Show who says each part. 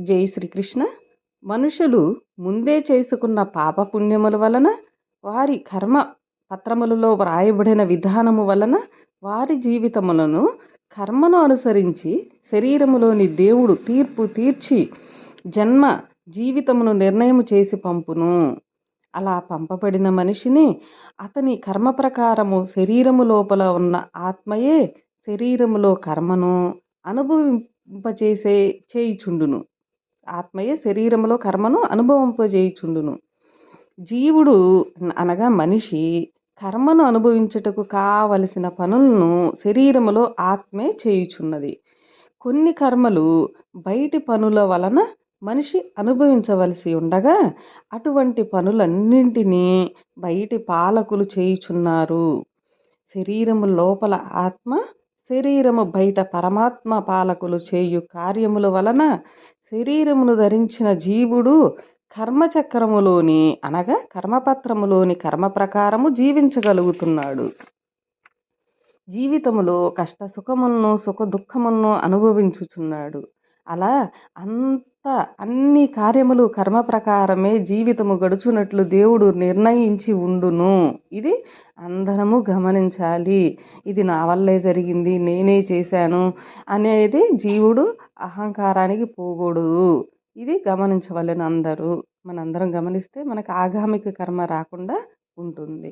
Speaker 1: జై శ్రీకృష్ణ. మనుషులు ముందే చేసుకున్న పాపపుణ్యముల వలన వారి కర్మ పత్రములలో వ్రాయబడిన విధానము వలన వారి జీవితములను కర్మను అనుసరించి శరీరములోని దేవుడు తీర్పు తీర్చి జన్మ జీవితమును నిర్ణయం చేసి పంపును. అలా పంపబడిన మనిషిని అతని కర్మ ప్రకారము శరీరము లోపల ఉన్న ఆత్మయే శరీరములో కర్మను అనుభవింపచేసే చేయిచుండును. ఆత్మయే శరీరములో కర్మను అనుభవింపజేయుచుండును. జీవుడు అనగా మనిషి కర్మను అనుభవించుటకు కావలసిన పనులను శరీరములో ఆత్మే చేయుచున్నది. కొన్ని కర్మలు బయటి పనుల వలన మనిషి అనుభవించవలసి ఉండగా అటువంటి పనులన్నింటినీ బయటి పాలకులు చేయుచున్నారు. శరీరము లోపల ఆత్మ శరీరము బయట పరమాత్మ పాలకులు చేయు కార్యముల వలన శరీరమును ధరించిన జీవుడు కర్మచక్రములోని అనగా కర్మపత్రములోని కర్మ ప్రకారము జీవించగలుగుతున్నాడు. జీవితములో కష్ట సుఖములను సుఖ దుఃఖములను అనుభవించుచున్నాడు. అలా అంత అన్ని కార్యములు కర్మ ప్రకారమే జీవితము గడుచునట్లు దేవుడు నిర్ణయించి ఉండును. ఇది అందరము గమనించాలి. ఇది నా వల్లే జరిగింది నేనే చేశాను అనేది జీవుడు అహంకారానికి పోకూడదు ఇది గమనించవలెను అందరూ మనందరం గమనిస్తే మనకు ఆగామిక కర్మ రాకుండా ఉంటుంది.